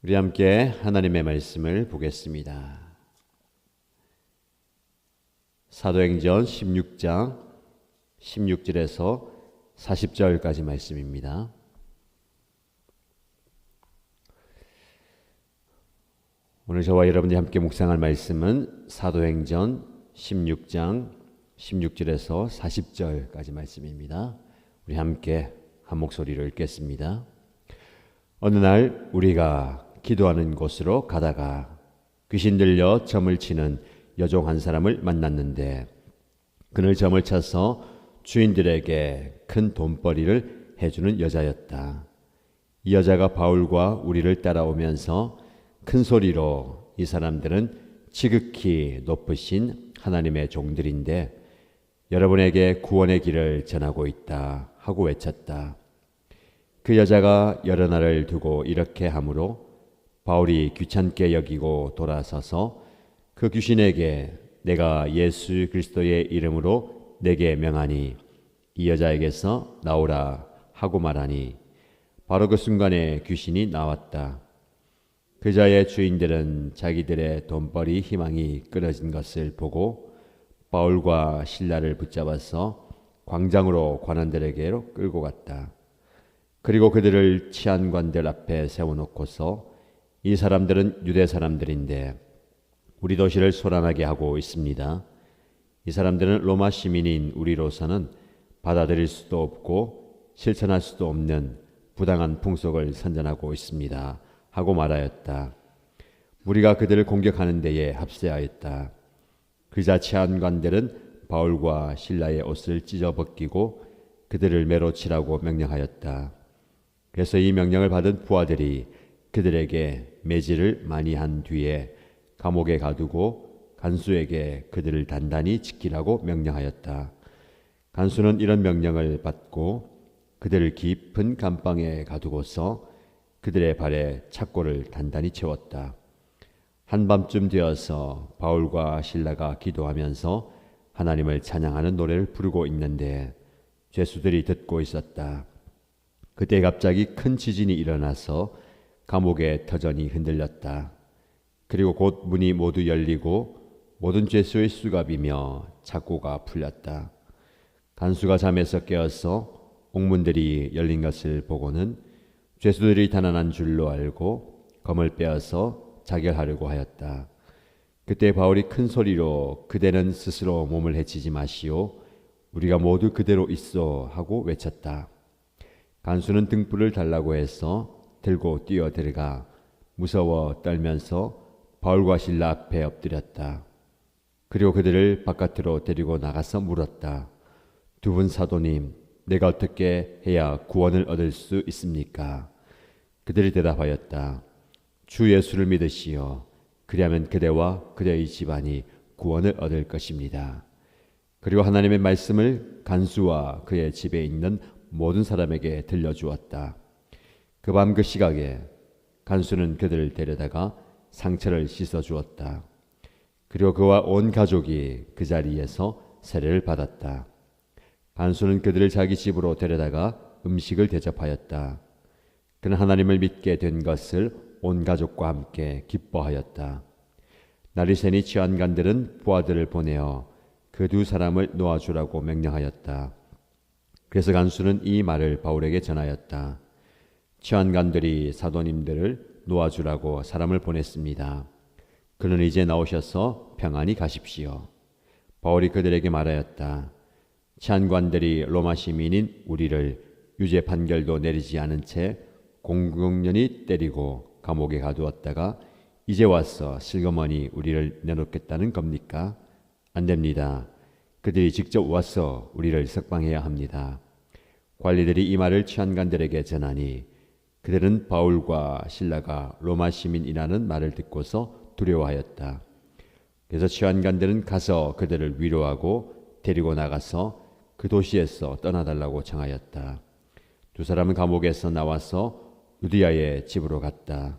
우리 함께 하나님의 말씀을 보겠습니다. 사도행전 16장 16절에서 40절까지 말씀입니다. 오늘 저와 여러분이 함께 묵상할 말씀은 사도행전 16장 16절에서 40절까지 말씀입니다. 우리 함께 한 목소리로 읽겠습니다. 어느 날 우리가 기도하는 곳으로 가다가 귀신 들려 점을 치는 여종 한 사람을 만났는데 그늘 점을 쳐서 주인들에게 큰 돈벌이를 해주는 여자였다. 이 여자가 바울과 우리를 따라오면서 큰 소리로 이 사람들은 지극히 높으신 하나님의 종들인데 여러분에게 구원의 길을 전하고 있다 하고 외쳤다. 그 여자가 여러 날을 두고 이렇게 하므로 바울이 귀찮게 여기고 돌아서서 그 귀신에게 내가 예수 그리스도의 이름으로 내게 명하니 이 여자에게서 나오라 하고 말하니 바로 그 순간에 귀신이 나왔다. 그 자의 주인들은 자기들의 돈벌이 희망이 끊어진 것을 보고 바울과 신라를 붙잡아서 광장으로 관원들에게로 끌고 갔다. 그리고 그들을 치안관들 앞에 세워놓고서 이 사람들은 유대 사람들인데 우리 도시를 소란하게 하고 있습니다. 이 사람들은 로마 시민인 우리로서는 받아들일 수도 없고 실천할 수도 없는 부당한 풍속을 선전하고 있습니다. 하고 말하였다. 우리가 그들을 공격하는 데에 합세하였다. 그자 치안관들은 바울과 신라의 옷을 찢어 벗기고 그들을 매로 치라고 명령하였다. 그래서 이 명령을 받은 부하들이 그들에게 매질을 많이 한 뒤에 감옥에 가두고 간수에게 그들을 단단히 지키라고 명령하였다. 간수는 이런 명령을 받고 그들을 깊은 감방에 가두고서 그들의 발에 착고를 단단히 채웠다. 한밤쯤 되어서 바울과 신라가 기도하면서 하나님을 찬양하는 노래를 부르고 있는데 죄수들이 듣고 있었다. 그때 갑자기 큰 지진이 일어나서 감옥의 터전이 흔들렸다. 그리고 곧 문이 모두 열리고 모든 죄수의 수갑이며 착고가 풀렸다. 간수가 잠에서 깨어서 옥문들이 열린 것을 보고는 죄수들이 단안한 줄로 알고 검을 빼어서 자결하려고 하였다. 그때 바울이 큰 소리로 그대는 스스로 몸을 해치지 마시오. 우리가 모두 그대로 있어 하고 외쳤다. 간수는 등불을 달라고 해서 들고 뛰어 들어가 무서워 떨면서 바울과 신라 앞에 엎드렸다. 그리고 그들을 바깥으로 데리고 나가서 물었다. 두 분 사도님, 내가 어떻게 해야 구원을 얻을 수 있습니까? 그들이 대답하였다. 주 예수를 믿으시오. 그리하면 그대와 그대의 집안이 구원을 얻을 것입니다. 그리고 하나님의 말씀을 간수와 그의 집에 있는 모든 사람에게 들려주었다. 그 밤 그 시각에 간수는 그들을 데려다가 상처를 씻어 주었다. 그리고 그와 온 가족이 그 자리에서 세례를 받았다. 간수는 그들을 자기 집으로 데려다가 음식을 대접하였다. 그는 하나님을 믿게 된 것을 온 가족과 함께 기뻐하였다. 날이 새니 치안관들은 부하들을 보내어 그 두 사람을 놓아주라고 명령하였다. 그래서 간수는 이 말을 바울에게 전하였다. 치안관들이 사도님들을 놓아주라고 사람을 보냈습니다. 그는 이제 나오셔서 평안히 가십시오. 바울이 그들에게 말하였다. 치안관들이 로마 시민인 우리를 유죄 판결도 내리지 않은 채 공공연히 때리고 감옥에 가두었다가 이제 와서 슬그머니 우리를 내놓겠다는 겁니까? 안 됩니다. 그들이 직접 와서 우리를 석방해야 합니다. 관리들이 이 말을 치안관들에게 전하니 그들은 바울과 신라가 로마 시민이라는 말을 듣고서 두려워하였다. 그래서 치안관들은 가서 그들을 위로하고 데리고 나가서 그 도시에서 떠나달라고 청하였다. 두 사람은 감옥에서 나와서 루디아의 집으로 갔다.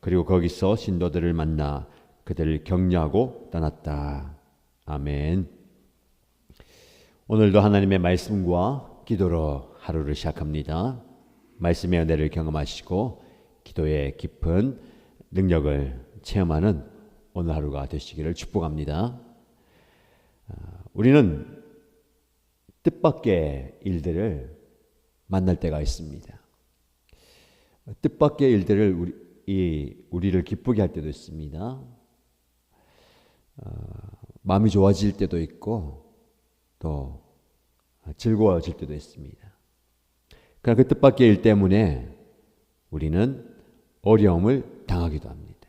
그리고 거기서 신도들을 만나 그들을 격려하고 떠났다. 아멘. 오늘도 하나님의 말씀과 기도로 하루를 시작합니다. 말씀의 은혜를 경험하시고 기도의 깊은 능력을 체험하는 오늘 하루가 되시기를 축복합니다. 아, 우리는 뜻밖의 일들을 만날 때가 있습니다. 뜻밖의 일들을 우리, 이, 우리를 기쁘게 할 때도 있습니다. 어, 마음이 좋아질 때도 있고 또 즐거워질 때도 있습니다. 그러나 그 뜻밖의 일 때문에 우리는 어려움을 당하기도 합니다.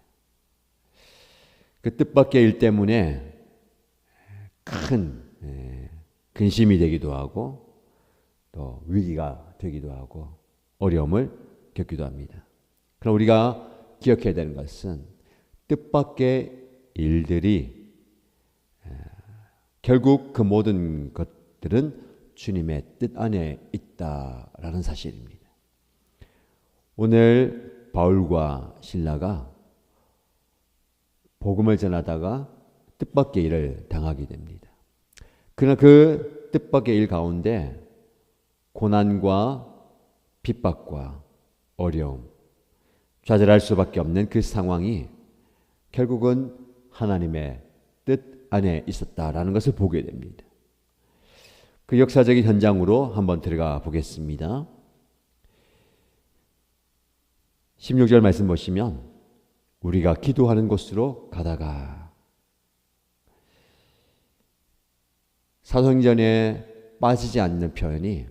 그 뜻밖의 일 때문에 큰 예, 근심이 되기도 하고 또 위기가 되기도 하고 어려움을 겪기도 합니다. 그럼 우리가 기억해야 되는 것은 뜻밖의 일들이 결국 그 모든 것들은 주님의 뜻 안에 있다라는 사실입니다. 오늘 바울과 신라가 복음을 전하다가 뜻밖의 일을 당하게 됩니다. 그러나 그 뜻밖의 일 가운데 고난과 핍박과 어려움, 좌절할 수밖에 없는 그 상황이 결국은 하나님의 뜻 안에 있었다라는 것을 보게 됩니다. 그 역사적인 현장으로 한번 들어가 보겠습니다. 16절 말씀 보시면 우리가 기도하는 곳으로 가다가 사도행전에 빠지지 않는 표현이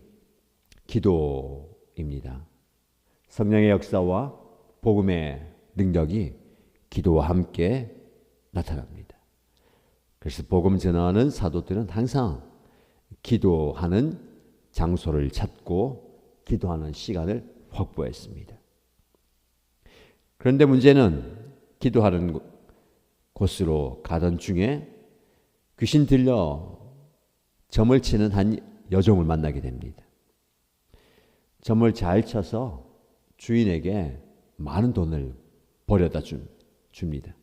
기도입니다. 성령의 역사와 복음의 능력이 기도와 함께 나타납니다. 그래서 복음 전하는 사도들은 항상 기도하는 장소를 찾고 기도하는 시간을 확보했습니다. 그런데 문제는 기도하는 곳으로 가던 중에 귀신 들려 점을 치는 한 여종을 만나게 됩니다. 점을 잘 쳐서 주인에게 많은 돈을 버려다 줍니다.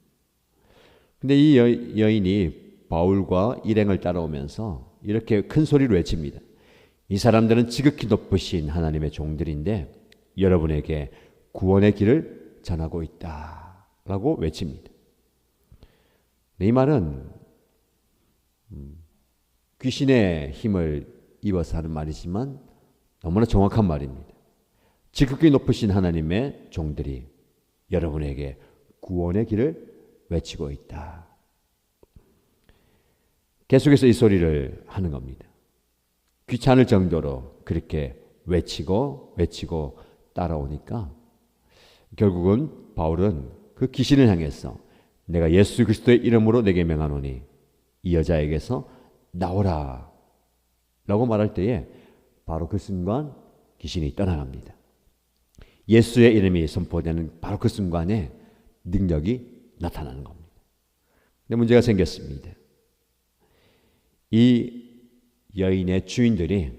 근데 이 여인이 바울과 일행을 따라오면서 이렇게 큰 소리로 외칩니다. 이 사람들은 지극히 높으신 하나님의 종들인데 여러분에게 구원의 길을 전하고 있다. 라고 외칩니다. 이 말은 음, 귀신의 힘을 입어서 하는 말이지만 너무나 정확한 말입니다. 지극히 높으신 하나님의 종들이 여러분에게 구원의 길을 외치고 있다. 계속해서 이 소리를 하는 겁니다. 귀찮을 정도로 그렇게 외치고 외치고 따라오니까 결국은 바울은 그 귀신을 향해서 내가 예수 그리스도의 이름으로 내게 명하노니 이 여자에게서 나오라 라고 말할 때에 바로 그 순간 귀신이 떠나갑니다. 예수의 이름이 선포되는 바로 그 순간에 능력이 나타나는 겁니다. 근데 문제가 생겼습니다. 이 여인의 주인들이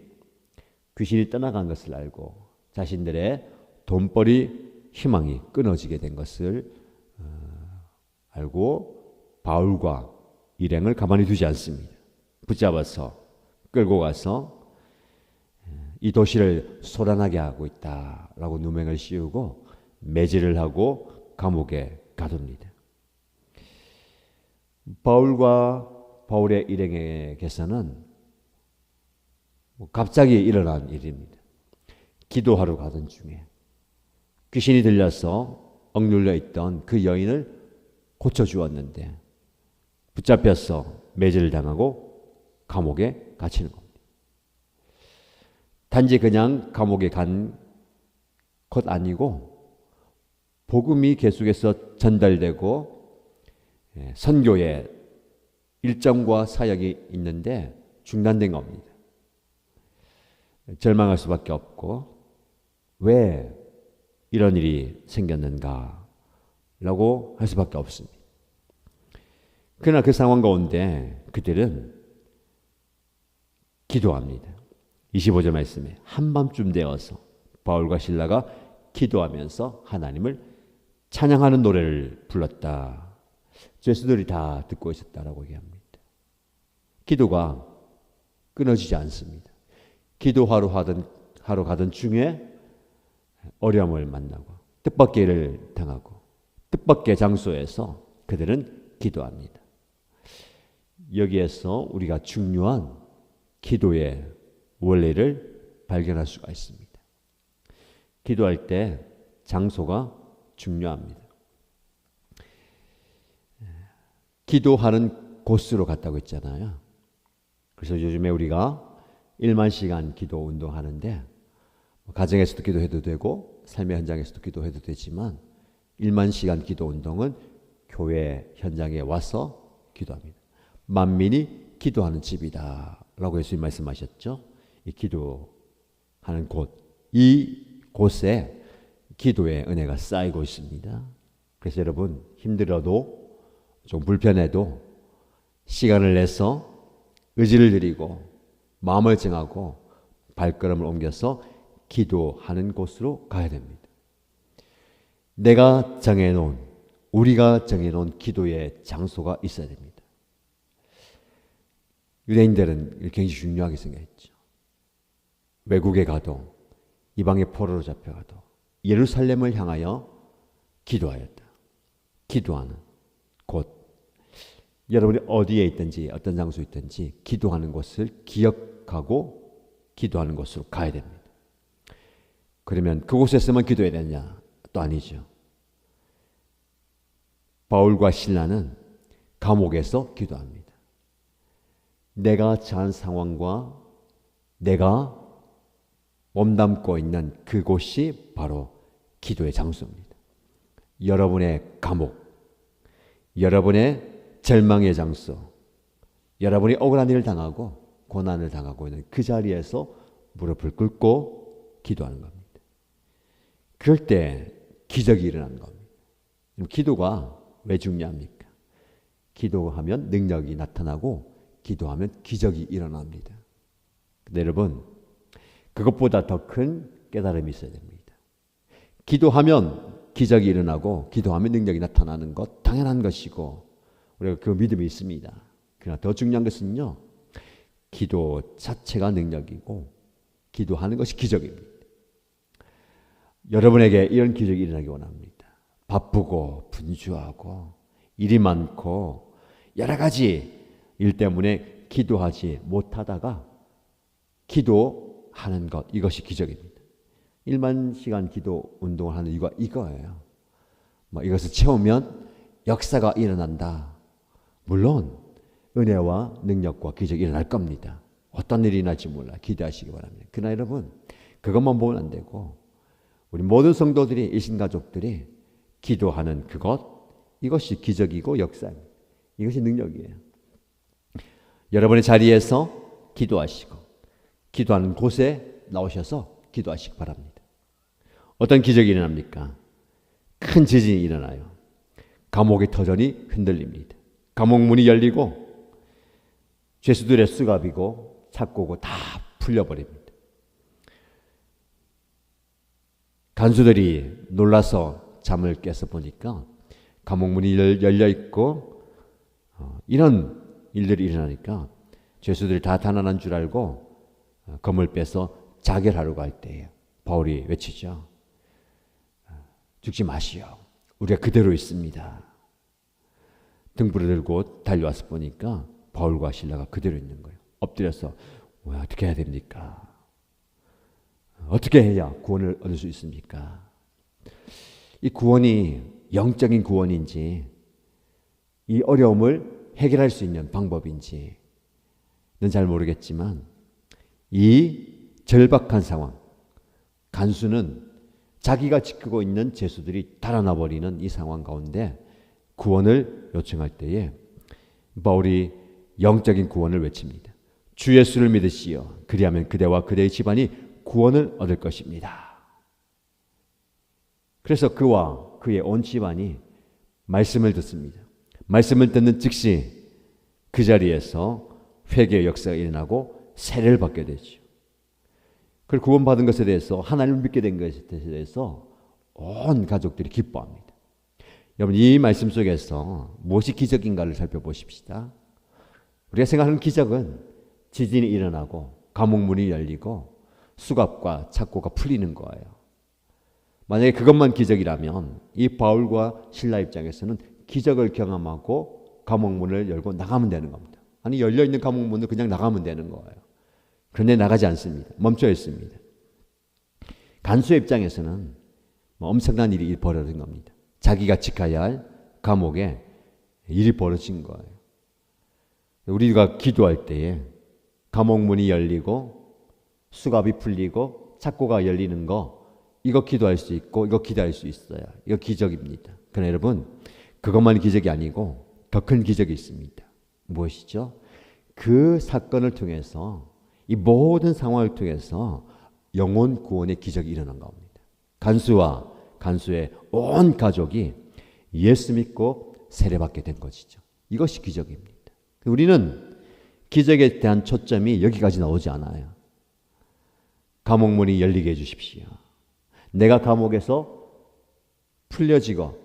귀신이 떠나간 것을 알고 자신들의 돈벌이 희망이 끊어지게 된 것을 어, 알고 바울과 일행을 가만히 두지 않습니다. 붙잡아서 끌고 가서 이 도시를 소란하게 하고 있다라고 누명을 씌우고 매질을 하고 감옥에 가둡니다. 바울과 바울의 일행에게서는 뭐 갑자기 일어난 일입니다. 기도하러 가던 중에 귀신이 들려서 억눌려 있던 그 여인을 고쳐주었는데 붙잡혀서 매질을 당하고 감옥에 갇히는 겁니다. 단지 그냥 감옥에 간 것 아니고 복음이 계속해서 전달되고 예, 선교에 일정과 사역이 있는데 중단된 겁니다. 절망할 수밖에 없고 왜 이런 일이 생겼는가 라고 할 수밖에 없습니다. 그러나 그 상황 가운데 그들은 기도합니다. 25절 말씀에 한밤쯤 되어서 바울과 신라가 기도하면서 하나님을 찬양하는 노래를 불렀다. 죄수들이 다 듣고 있었다라고 얘기합니다. 기도가 끊어지지 않습니다. 기도하러 하던 하러 가던 중에 어려움을 만나고 뜻밖의를 당하고 뜻밖의 장소에서 그들은 기도합니다. 여기에서 우리가 중요한 기도의 원리를 발견할 수가 있습니다. 기도할 때 장소가 중요합니다. 기도하는 곳으로 갔다고 했잖아요. 그래서 요즘에 우리가 1만 시간 기도 운동하는데 가정에서도 기도해도 되고 삶의 현장에서도 기도해도 되지만 1만 시간 기도 운동은 교회 현장에 와서 기도합니다. 만민이 기도하는 집이다라고 예수님 말씀하셨죠. 이 기도하는 곳, 이 곳에 기도의 은혜가 쌓이고 있습니다. 그래서 여러분 힘들어도 좀 불편해도 시간을 내서 의지를 드리고 마음을 정하고 발걸음을 옮겨서 기도하는 곳으로 가야 됩니다. 내가 정해놓은 우리가 정해놓은 기도의 장소가 있어야 됩니다. 유대인들은 굉장히 중요하게 생각했죠. 외국에 가도 이방의 포로로 잡혀가도 예루살렘을 향하여 기도하였다. 기도하는 곳. 여러분이 어디에 있든지 어떤 장소에 있든지 기도하는 곳을 기억하고 기도하는 곳으로 가야 됩니다. 그러면 그곳에서만 기도해야 되냐? 또 아니죠. 바울과 신라는 감옥에서 기도합니다. 내가 처한 상황과 내가 몸담고 있는 그곳이 바로 기도의 장소입니다. 여러분의 감옥, 여러분의 절망의 장소, 여러분이 억울한 일을 당하고 고난을 당하고 있는 그 자리에서 무릎을 꿇고 기도하는 겁니다. 그럴 때 기적이 일어나는 겁니다. 기도가 왜 중요합니까? 기도하면 능력이 나타나고 기도하면 기적이 일어납니다. 여러분, 그것보다 더 큰 깨달음이 있어야 됩니다. 기도하면 기적이 일어나고 기도하면 능력이 나타나는 것 당연한 것이고 우리가 그 믿음이 있습니다. 그러나 더 중요한 것은요. 기도 자체가 능력이고 기도하는 것이 기적입니다. 여러분에게 이런 기적이 일어나기 원합니다. 바쁘고 분주하고 일이 많고 여러 가지 일 때문에 기도하지 못하다가 기도하는 것 이것이 기적입니다. 1만 시간 기도 운동을 하는 이유가 이거예요. 뭐 이것을 채우면 역사가 일어난다. 물론 은혜와 능력과 기적이 일어날 겁니다. 어떤 일이 날지 몰라 기대하시기 바랍니다. 그러나 여러분 그것만 보면 안 되고 우리 모든 성도들이 이신 가족들이 기도하는 그것 이것이 기적이고 역사입니다. 이것이 능력이에요. 여러분의 자리에서 기도하시고 기도하는 곳에 나오셔서 기도하시기 바랍니다. 어떤 기적이 일어납니까? 큰 지진이 일어나요. 감옥의 터전이 흔들립니다. 감옥 문이 열리고 죄수들의 수갑이고 착고고 다 풀려버립니다. 간수들이 놀라서 잠을 깨서 보니까 감옥 문이 열려 있고 어, 이런 일들이 일어나니까 죄수들이 다 단안한 줄 알고 어, 검을 빼서 자결하러 갈 때에 바울이 외치죠. 어, 죽지 마시오. 우리가 그대로 있습니다. 등불을 들고 달려와서 보니까 바울과 신라가 그대로 있는 거예요. 엎드려서 어떻게 해야 됩니까? 어떻게 해야 구원을 얻을 수 있습니까? 이 구원이 영적인 구원인지 이 어려움을 해결할 수 있는 방법인지는 잘 모르겠지만 이 절박한 상황, 간수는 자기가 지키고 있는 죄수들이 달아나 버리는 이 상황 가운데 구원을 요청할 때에 바울이 영적인 구원을 외칩니다. 주 예수를 믿으시오. 그리하면 그대와 그대의 집안이 구원을 얻을 것입니다. 그래서 그와 그의 온 집안이 말씀을 듣습니다. 말씀을 듣는 즉시 그 자리에서 회개의 역사가 일어나고 세례를 받게 되죠. 그리고 구원받은 것에 대해서 하나님을 믿게 된 것에 대해서 온 가족들이 기뻐합니다. 여러분 이 말씀 속에서 무엇이 기적인가를 살펴보십시다. 우리가 생각하는 기적은 지진이 일어나고 감옥문이 열리고 수갑과 착고가 풀리는 거예요. 만약에 그것만 기적이라면 이 바울과 신라 입장에서는 기적을 경험하고 감옥문을 열고 나가면 되는 겁니다. 아니 열려 있는 감옥문을 그냥 나가면 되는 거예요. 그런데 나가지 않습니다. 멈춰 있습니다. 간수의 입장에서는 뭐 엄청난 일이 벌어진 겁니다. 자기가 지켜야 할 감옥에 일이 벌어진 거예요. 우리가 기도할 때에 감옥문이 열리고 수갑이 풀리고 창고가 열리는 거 이거 기도할 수 있고 이거 기도할 수 있어요. 이거 기적입니다. 그러나 여러분 그것만 기적이 아니고 더 큰 기적이 있습니다. 무엇이죠? 그 사건을 통해서 이 모든 상황을 통해서 영혼 구원의 기적이 일어난 겁니다. 간수와 간수의 온 가족이 예수 믿고 세례받게 된 것이죠. 이것이 기적입니다. 우리는 기적에 대한 초점이 여기까지 나오지 않아요. 감옥문이 열리게 해주십시오. 내가 감옥에서 풀려지고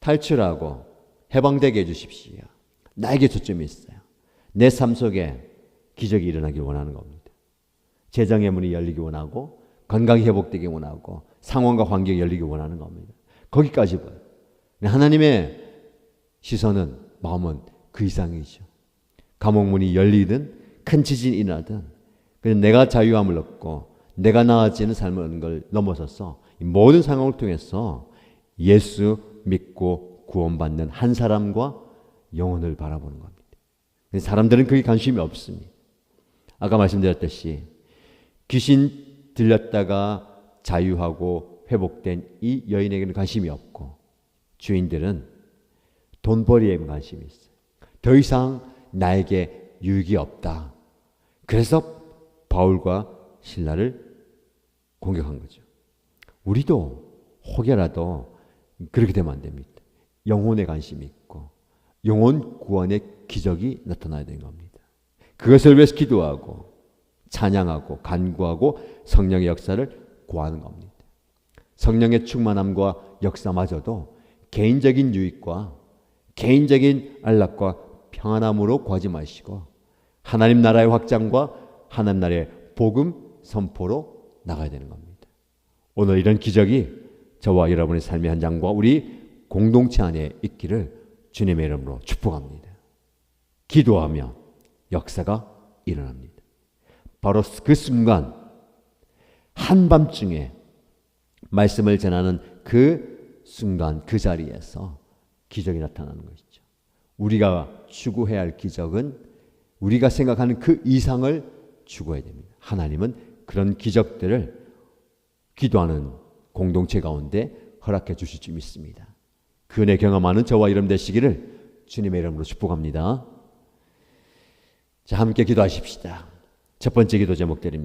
탈출하고 해방되게 해주십시오. 나에게 초점이 있어요. 내 삶 속에 기적이 일어나길 원하는 겁니다. 재정의 문이 열리기 원하고 건강이 회복되기 원하고 상황과 환경이 열리기 원하는 겁니다. 거기까지 봐요. 하나님의 시선은 마음은 그 이상이죠. 감옥문이 열리든 큰 지진이 일어나든 그냥 내가 자유함을 얻고 내가 나아지는 삶을 얻는 걸 넘어서서 이 모든 상황을 통해서 예수 믿고 구원받는 한 사람과 영혼을 바라보는 겁니다. 사람들은 그게 관심이 없습니다. 아까 말씀드렸듯이 귀신 들렸다가 자유하고 회복된 이 여인에게는 관심이 없고 주인들은 돈벌이에 관심이 있어요. 더 이상 나에게 유익이 없다. 그래서 바울과 신라를 공격한 거죠. 우리도 혹여라도 그렇게 되면 안 됩니다. 영혼에 관심이 있고 영혼 구원의 기적이 나타나야 되는 겁니다. 그것을 위해서 기도하고 찬양하고 간구하고 성령의 역사를 구하는 겁니다. 성령의 충만함과 역사마저도 개인적인 유익과 개인적인 안락과 평안함으로 구하지 마시고 하나님 나라의 확장과 하나님 나라의 복음 선포로 나가야 되는 겁니다. 오늘 이런 기적이 저와 여러분의 삶의 현장과 우리 공동체 안에 있기를 주님의 이름으로 축복합니다. 기도하며 역사가 일어납니다. 바로 그 순간 한밤중에 말씀을 전하는 그 순간 그 자리에서 기적이 나타나는 것이죠. 우리가 추구해야 할 기적은 우리가 생각하는 그 이상을 추구해야 됩니다. 하나님은 그런 기적들을 기도하는 공동체 가운데 허락해 주실 줄 믿습니다. 그 은혜 경험하는 저와 이름 되시기를 주님의 이름으로 축복합니다. 자, 함께 기도하십시다. 첫 번째 기도 제목 드립니다.